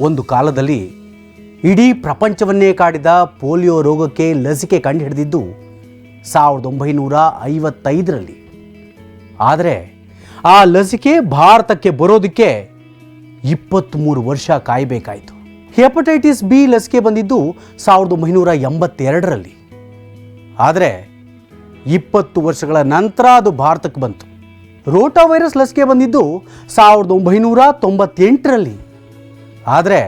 ಒಂದು ಕಾಲದಲ್ಲಿ ಇಡೀ ಪ್ರಪಂಚವನ್ನೇ ಕಾಡಿದ ಪೋಲಿಯೋ ರೋಗಕ್ಕೆ ಲಸಿಕೆ ಕಂಡುಹಿಡಿದಿದ್ದು ಸಾವಿರದ ಒಂಬೈನೂರ ಐವತ್ತೈದರಲ್ಲಿ. ಆದರೆ ಆ ಲಸಿಕೆ ಭಾರತಕ್ಕೆ ಬರೋದಕ್ಕೆ ಇಪ್ಪತ್ತ್ಮೂರು ವರ್ಷ ಕಾಯಬೇಕಾಯಿತು. ಹೆಪಟೈಟಿಸ್ ಬಿ ಲಸಿಕೆ ಬಂದಿದ್ದು ಸಾವಿರದ ಒಂಬೈನೂರ ಎಂಬತ್ತೆರಡರಲ್ಲಿ. ಆದರೆ ಇಪ್ಪತ್ತು ವರ್ಷಗಳ ನಂತರ ಅದು ಭಾರತಕ್ಕೆ ಬಂತು. ರೋಟಾ ವೈರಸ್ ಲಸಿಕೆ ಬಂದಿದ್ದು ಸಾವಿರದ ಒಂಬೈನೂರ ತೊಂಬತ್ತೆಂಟರಲ್ಲಿ. ಆದರೆ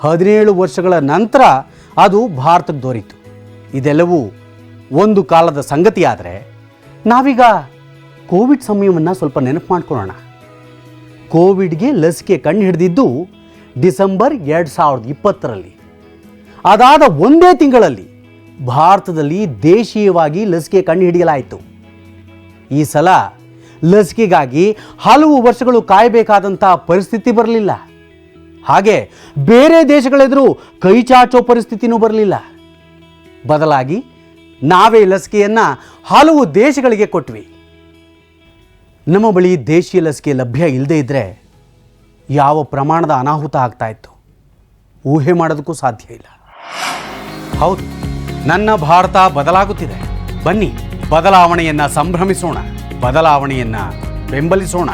ಹದಿನೇಳು ವರ್ಷಗಳ ನಂತರ ಅದು ಭಾರತಕ್ಕೆ ದೊರೀತು. ಇದೆಲ್ಲವೂ ಒಂದು ಕಾಲದ ಸಂಗತಿಯಾದರೆ ನಾವೀಗ ಕೋವಿಡ್ ಸಮಯವನ್ನು ಸ್ವಲ್ಪ ನೆನಪು ಮಾಡ್ಕೊಳ್ಳೋಣ. ಕೋವಿಡ್ಗೆ ಲಸಿಕೆ ಕಂಡು ಹಿಡಿದಿದ್ದು ಡಿಸೆಂಬರ್ ಎರಡು ಸಾವಿರದ ಇಪ್ಪತ್ತರಲ್ಲಿ. ಅದಾದ ಒಂದೇ ತಿಂಗಳಲ್ಲಿ ಭಾರತದಲ್ಲಿ ದೇಶೀಯವಾಗಿ ಲಸಿಕೆ ಕಂಡುಹಿಡಿಯಲಾಯಿತು ಈ ಸಲ ಲಸಿಕೆಗಾಗಿ ಹಲವು ವರ್ಷಗಳು ಕಾಯಬೇಕಾದಂಥ ಪರಿಸ್ಥಿತಿ ಬರಲಿಲ್ಲ. ಹಾಗೆ ಬೇರೆ ದೇಶಗಳೆದುರು ಕೈ ಚಾಚೋ ಪರಿಸ್ಥಿತಿನೂ ಬರಲಿಲ್ಲ. ಬದಲಾಗಿ ನಾವೇ ಲಸಿಕೆಯನ್ನು ಹಲವು ದೇಶಗಳಿಗೆ ಕೊಟ್ವಿ. ನಮ್ಮ ಬಳಿ ದೇಶೀಯ ಲಸಿಕೆ ಲಭ್ಯ ಇಲ್ಲದೇ ಇದ್ದರೆ ಯಾವ ಪ್ರಮಾಣದ ಅನಾಹುತ ಆಗ್ತಾ ಇತ್ತು? ಊಹೆ ಮಾಡೋದಕ್ಕೂ ಸಾಧ್ಯ ಇಲ್ಲ. ಹೌದು, ನನ್ನ ಭಾರತ ಬದಲಾಗುತ್ತಿದೆ. ಬನ್ನಿ, ಬದಲಾವಣೆಯನ್ನು ಸಂಭ್ರಮಿಸೋಣ, ಬದಲಾವಣೆಯನ್ನು ಬೆಂಬಲಿಸೋಣ.